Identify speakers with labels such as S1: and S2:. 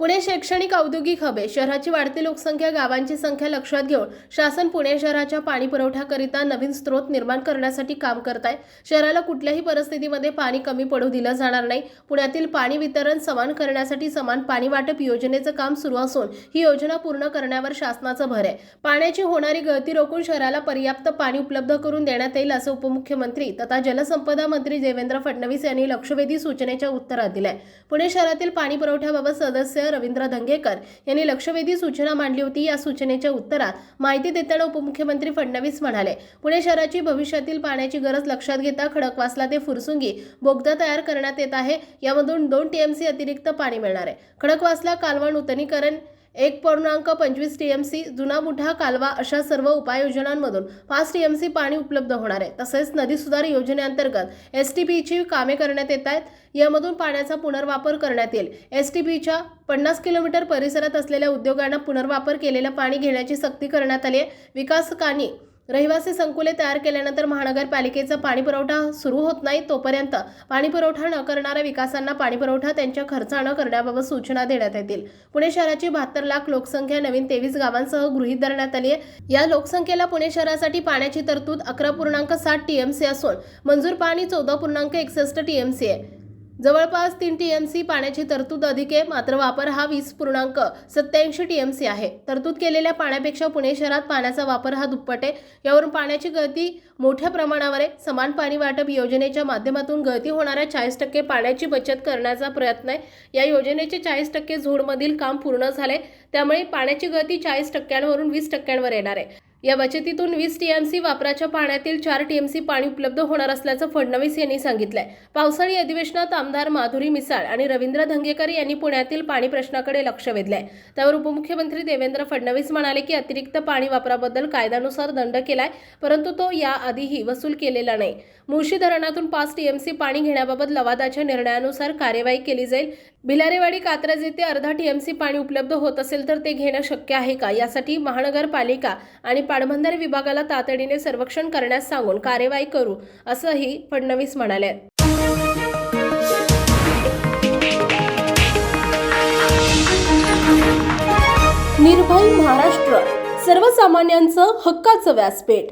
S1: पुणे शैक्षणिक औद्योगिक हबे शहराची वाढती लोकसंख्या गावांची संख्या लक्षात घेऊन शासन पुणे शहराच्या पाणी पुरवठ्याकरिता नवीन स्रोत निर्माण करण्यासाठी काम करत आहे शहराला कुठल्याही परिस्थितीमध्ये पाणी कमी पडू दिलं जाणार नाही. पुण्यातील पाणी वितरण समान करण्यासाठी समान पाणी वाटप योजनेचं काम सुरू असून ही योजना पूर्ण करण्यावर शासनाचं भर आहे. पाण्याची होणारी गळती रोखून शहराला पर्याप्त पाणी उपलब्ध करून देण्यात येईल असं उपमुख्यमंत्री तथा जलसंपदा मंत्री देवेंद्र फडणवीस यांनी लक्षवेधी सूचनेच्या उत्तरात दिलंय. पुणे शहरातील पाणी पुरवठ्याबाबत सदस्य रवींद्र धंगेकर यांनी लक्षवेधी सूचना मांडली होती. या सूचनेच्या उत्तरात माहिती देताना उपमुख्यमंत्री फडणवीस म्हणाले पुणे शहराची भविष्यातील पाण्याची गरज लक्षात घेता खडकवासला ते फुरसुंगी बोगदा तयार करण्यात येत आहे. यामधून दोन टीएमसी अतिरिक्त पाणी मिळणार आहे. खडकवासला कालवण नूतनीकरण एक पूर्णांक पंचवीस टी एम जुना मुठा कालवा अशा सर्व उपाययोजनांमधून पाच टी एम सी पाणी उपलब्ध होणार आहे. तसेच नदी सुधार योजनेअंतर्गत एस टी पीची कामे करण्यात येत आहेत. यामधून पाण्याचा पुनर्वापर करण्यात येईल. एस टी पीच्या पन्नास किलोमीटर परिसरात असलेल्या उद्योगांना पुनर्वापर केलेलं पाणी घेण्याची सक्ती करण्यात आली आहे. विकासकांनी रहिवासी संकुले तयार केल्यानंतर महानगरपालिकेचा पाणीपुरवठा सुरू होत नाही तोपर्यंत पाणीपुरवठा न करणाऱ्या विकासांना पाणीपुरवठा त्यांच्या खर्चानं करण्याबाबत सूचना देण्यात येतील. पुणे शहराची बहात्तर लाख लोकसंख्या नवीन तेवीस गावांसह गृहीत धरण्यात आली आहे. या लोकसंख्येला पुणे शहरासाठी पाण्याची तरतूद अकरा पूर्णांक सात टीएमसी असून मंजूर पाणी चौदा पूर्णांक एकसष्ट टीएमसी आहे. जवळपास तीन टीएमसी पाण्याची तरतूद अधिक आहे मात्र वापर हा वीस पूर्णांक सत्याऐंशी टीएमसी आहे. तरतूद केलेल्या पाण्यापेक्षा पुणे शहरात पाण्याचा वापर हा दुप्पट आहे. यावरून पाण्याची गळती मोठ्या प्रमाणावर आहे. समान पाणी वाटप योजनेच्या माध्यमातून गळती होणाऱ्या चाळीस टक्के पाण्याची बचत करण्याचा प्रयत्न आहे. या योजनेचे चाळीस टक्के झोडमधील काम पूर्ण झाले त्यामुळे पाण्याची गळती चाळीस टक्क्यांवरून वीस टक्क्यांवर येणार आहे. या बचतीतून वीस टीएमसी वापराच्या पाण्यातील चार टीएमसी पाणी उपलब्ध होणार असल्याचं फडणवीस यांनी सांगितलंय. पावसाळी अधिवेशनात आमदार माधुरी मिसाळ आणि रवींद्र धंगेकर यांनी पुण्यातील पाणी प्रश्नाकडे लक्ष वेधलंय. त्यावर उपमुख्यमंत्री देवेंद्र फडणवीस म्हणाले की अतिरिक्त पाणी वापराबद्दल कायद्यानुसार दंड केलाय परंतु तो याआधीही वसूल केलेला नाही. मुळशी धरणातून पाच टीएमसी पाणी घेण्याबाबत लवादाच्या निर्णयानुसार कार्यवाही केली जाईल. भिलारेवाडी कात्रज येथे अर्धा टीएमसी पाणी उपलब्ध होत असेल तर ते घेणं शक्य आहे का? यासाठी महानगरपालिका आणि पाटबंधारे विभागाला तातडीने सर्वेक्षण करण्यास सांगून कार्यवाही करू असंही फडणवीस म्हणाले.
S2: निर्भय महाराष्ट्र सर्वसामान्यांचं हक्काचं व्यासपीठ.